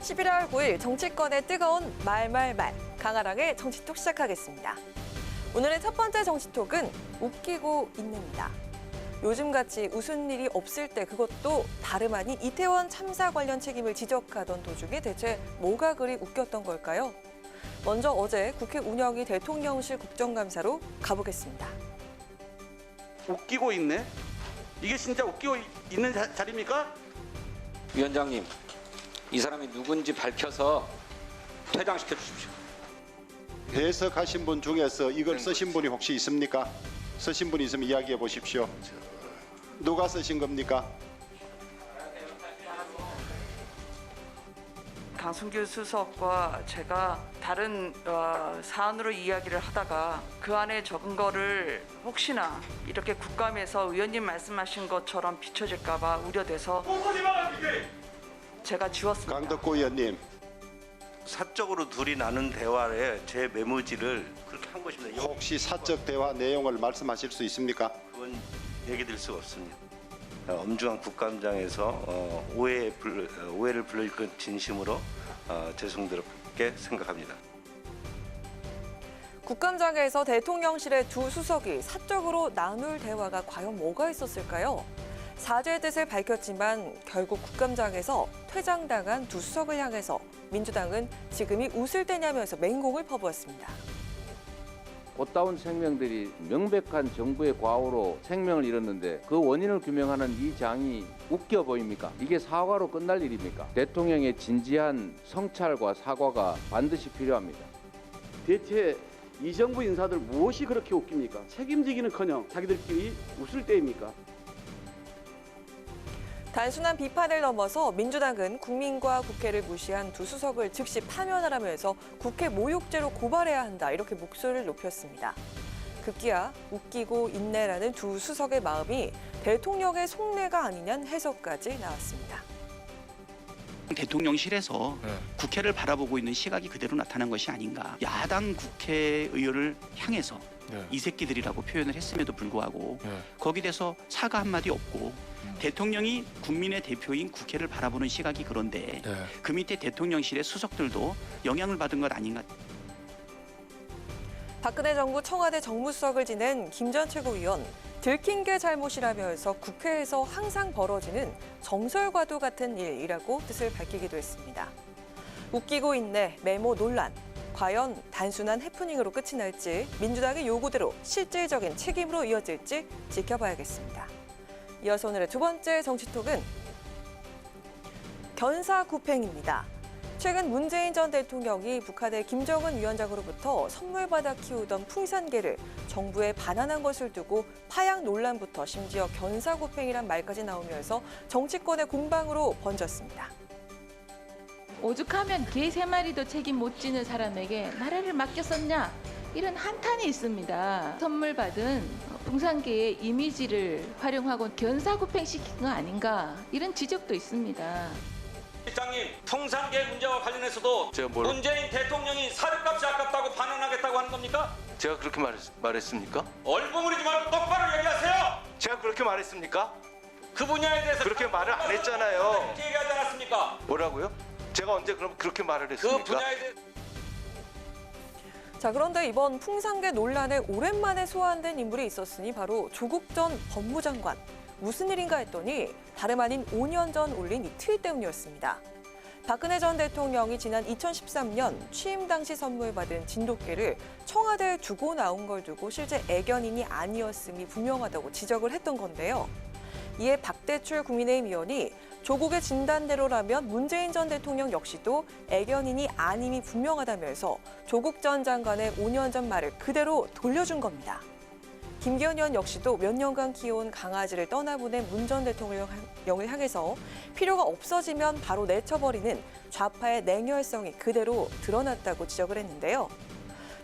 11월 9일 정치권의 뜨거운 말말말 강아랑의 정치톡 시작하겠습니다. 오늘의 첫 번째 정치톡은 웃기고 있습니다. 요즘같이 웃은 일이 없을 때 그것도 다름 아닌 이태원 참사 관련 책임을 지적하던 도중에 대체 뭐가 그리 웃겼던 걸까요? 먼저 어제 국회 운영위 대통령실 국정감사로 가보겠습니다. 웃기고 있네. 이게 진짜 웃기고 이- 있는 자, 자리입니까? 위원장님, 이 사람이 누군지 밝혀서 퇴장시켜 주십시오. 해석하신 분 중에서 이걸 쓰신 분이 혹시 있습니까? 쓰신 분이 있으면 이야기해 보십시오. 누가 쓰신 겁니까? 강승규 수석과 제가 다른 어, 사안으로 이야기를 하다가 그 안에 적은 거를 혹시나 이렇게 국감에서 의원님 말씀하신 것처럼 비춰질까봐 우려돼서 제가 지웠습니다. 강덕구 의원님, 사적으로 둘이 나눈 대화에 제 메모지를 그렇게 한 것입니다. 여- 혹시 사적 대화 내용을 말씀하실 수 있습니까? 그건 얘기 드릴 수가 없습니다. 어, 엄중한 국감장에서 어, 오해 불, 어, 오해를 불러일으킨 진심으로 어, 죄송스럽게 생각합니다. 국감장에서 대통령실의 두 수석이 사적으로 나눌 대화가 과연 뭐가 있었을까요? 사죄의 뜻을 밝혔지만 결국 국감장에서 퇴장당한 두 수석을 향해서 민주당은 지금이 웃을 때냐면서 맹공을 퍼부었습니다. 꽃다운 생명들이 명백한 정부의 과오로 생명을 잃었는데 그 원인을 규명하는 이 장이 웃겨 보입니까? 이게 사과로 끝날 일입니까? 대통령의 진지한 성찰과 사과가 반드시 필요합니다. 대체 이 정부 인사들 무엇이 그렇게 웃깁니까? 책임지기는커녕 자기들끼리 웃을 때입니까? 단순한 비판을 넘어서 민주당은 국민과 국회를 무시한 두 수석을 즉시 파면하라면서 국회 모욕죄로 고발해야 한다 이렇게 목소리를 높였습니다. 급기야 웃기고 있네라는 두 수석의 마음이 대통령의 속내가 아니냐는 해석까지 나왔습니다. 대통령실에서 국회를 바라보고 있는 시각이 그대로 나타난 것이 아닌가. 야당 국회의원을 향해서 이 새끼들이라고 표현을 했음에도 불구하고 거기에 대해서 사과 한마디 없고 대통령이 국민의 대표인 국회를 바라보는 시각이 그런데 그 밑에 대통령실의 수석들도 영향을 받은 것 아닌가. 박근혜 정부 청와대 정무수석을 지낸 김 전 최고위원 들킨 게 잘못이라면서 국회에서 항상 벌어지는 정설과도 같은 일이라고 뜻을 밝히기도 했습니다. 웃기고 있네 메모 논란. 과연 단순한 해프닝으로 끝이 날지 민주당의 요구대로 실질적인 책임으로 이어질지 지켜봐야겠습니다. 이어서 오늘의 두 번째 정치톡은 견사구팽입니다. 최근 문재인 전 대통령이 북한의 김정은 위원장으로부터 선물 받아 키우던 풍산개를 정부에 반환한 것을 두고 파양 논란부터 심지어 견사구팽이란 말까지 나오면서 정치권의 공방으로 번졌습니다. 오죽하면 개 세 마리도 책임 못 지는 사람에게 나라를 맡겼었냐 이런 한탄이 있습니다. 선물 받은 풍산개의 이미지를 활용하고 견사구팽시킨 거 아닌가 이런 지적도 있습니다. 실장님, 풍산계 문제와 관련해서도 문재인 대통령이 사료값이 아깝다고 반환하겠다고 하는 겁니까? 제가 그렇게 말했, 말했습니까? 얼버무리지 말고 똑바로 얘기하세요. 제가 그렇게 말했습니까? 그 분야에 대해서 그렇게 말을 안 했잖아요. 이렇게 얘기하지 않았습니까? 뭐라고요? 제가 언제 그럼 그렇게 말을 그 했습니까? 분야에 대해 자 그런데 이번 풍산개 논란에 오랜만에 소환된 인물이 있었으니 바로 조국 전 법무장관. 무슨 일인가 했더니 다름 아닌 5년 전 올린 이 트윗 때문이었습니다. 박근혜 전 대통령이 지난 2013년 취임 당시 선물 받은 진돗개를 청와대에 두고 나온 걸 두고 실제 애견인이 아니었음이 분명하다고 지적을 했던 건데요. 이에 박대출 국민의힘 의원이 조국의 진단대로라면 문재인 전 대통령 역시도 애견인이 아님이 분명하다면서 조국 전 장관의 5년 전 말을 그대로 돌려준 겁니다. 김기현 의원 역시도 몇 년간 키워온 강아지를 떠나보낸 문 전 대통령을 향해서 필요가 없어지면 바로 내쳐버리는 좌파의 냉혈성이 그대로 드러났다고 지적을 했는데요.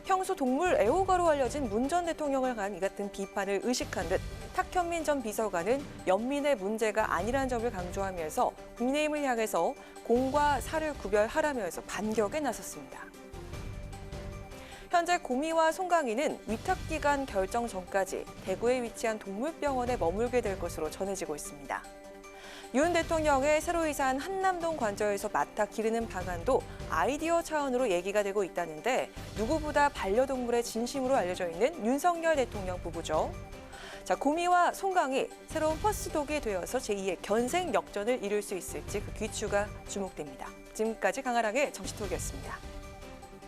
평소 동물 애호가로 알려진 문 전 대통령을 한이 같은 비판을 의식한 듯 탁현민 전 비서관은 연민의 문제가 아니라는 점을 강조하면서 국민의힘을 향해서 공과 사를 구별하라면서 반격에 나섰습니다. 현재 고미와 송강이는 위탁기간 결정 전까지 대구에 위치한 동물병원에 머물게 될 것으로 전해지고 있습니다. 윤 대통령의 새로 이사한 한남동 관저에서 맡아 기르는 방안도 아이디어 차원으로 얘기가 되고 있다는데 누구보다 반려동물의 진심으로 알려져 있는 윤석열 대통령 부부죠. 자, 고미와 송강이 새로운 퍼스독이 되어서 제2의 견생 역전을 이룰 수 있을지 그 귀추가 주목됩니다. 지금까지 강아랑의 정치톡이었습니다.